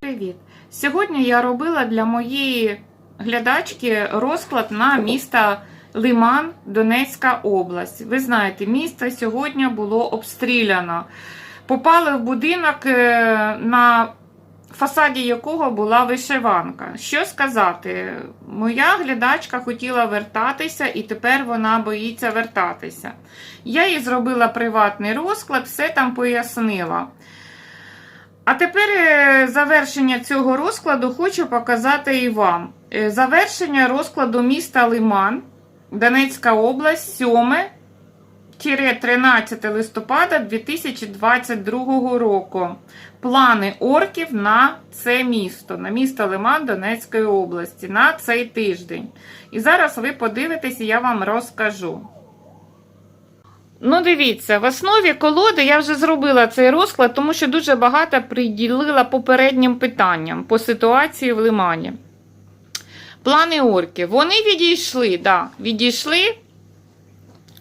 Привіт! Сьогодні я робила для моєї глядачки розклад на місто Лиман, Донецька область. Ви знаєте, місто сьогодні було обстріляно. Попали в будинок, е, фасаді якого була вишиванка. Що сказати? Моя глядачка хотіла вертатися, і тепер вона боїться вертатися. Я їй зробила приватний розклад, все там пояснила. А тепер е, завершення цього розкладу хочу показати і вам. Е, Завершення розкладу міста Лиман, Донецька область, 7-13 листопада 2022 року. Плани орків на це місто, на місто Лиман Донецької області на цей тиждень. І зараз ви подивитесь, і я вам розкажу. Ну, дивіться, в основі колоди я вже зробила цей розклад, тому що дуже багато приділила попереднім питанням по ситуації в Лимані. Плани орків. Вони відійшли, да, відійшли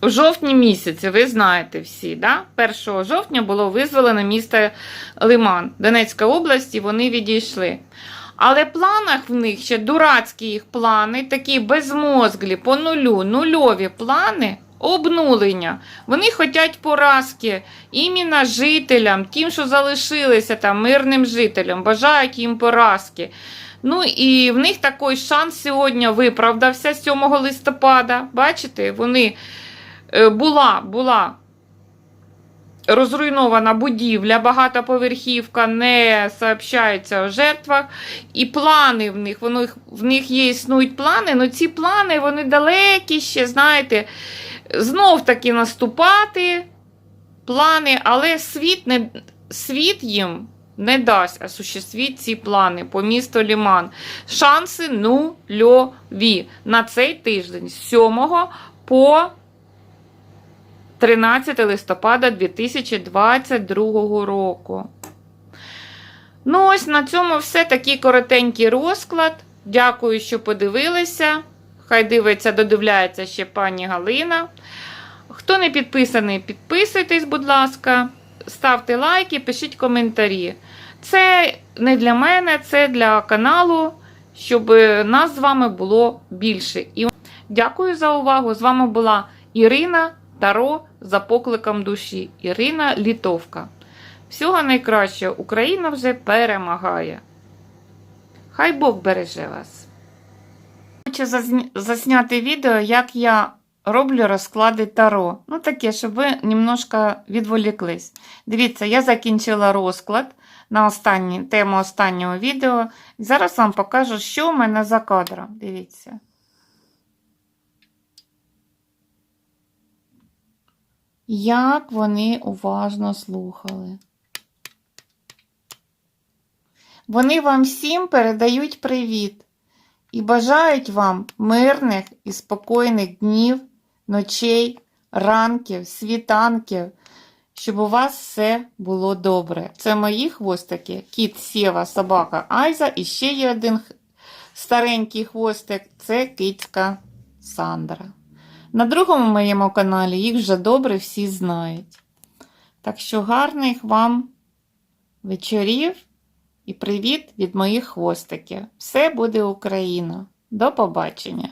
у жовтні місяці, ви знаєте всі. Да? 1 жовтня було визволено місто Лиман, Донецька область, і вони відійшли. Але в планах в них ще дурацькі їх плани, такі безмозглі, по нулю, нульові плани. Обнулення. Вони хочуть поразки іменно жителям, тим, що залишилися там мирним жителям, бажають їм поразки. Ну і в них такий шанс сьогодні виправдався 7 листопада. Бачите, вони була, була розруйнована будівля, багатоповерхівка, не сообщається о жертвах. І плани в них, воно, в них є існують плани, але ці плани вони далекі ще, знаєте, знов таки наступати. Плани, але світ не світ їм не дасть осуществити ці плани по місту Ліман. Шанси нульові на цей тиждень з 7 по 13 листопада 2022 року. Ну, ось на цьому все такий коротенький розклад. Дякую, що подивилися. Хай дивиться, додивляється ще пані Галина. Хто не підписаний, підписуйтесь, будь ласка, ставте лайки, пишіть коментарі. Це не для мене, це для каналу, щоб нас з вами було більше. І дякую за увагу. З вами була Ірина Таро за покликом душі. Ірина Літовка. Всього найкращого, Україна вже перемагає. Хай Бог береже вас. Хочу засняти відео, як я роблю розклади Таро. Ну, таке, щоб ви немножко відволіклись. Дивіться, я закінчила розклад на останні, тему останнього відео. Зараз вам покажу, що в мене за кадром. Дивіться. Як вони уважно слухали. Вони вам всім передають привіт і бажають вам мирних і спокійних днів, ночей, ранків, світанків, щоб у вас все було добре. Це мої хвостики, кіт Сєва, собака Айза і ще є один старенький хвостик це кицька Сандра. На другому моєму каналі їх вже добре всі знають. Так що гарних вам вечорів і привіт від моїх хвостиків. Все буде Україна. До побачення!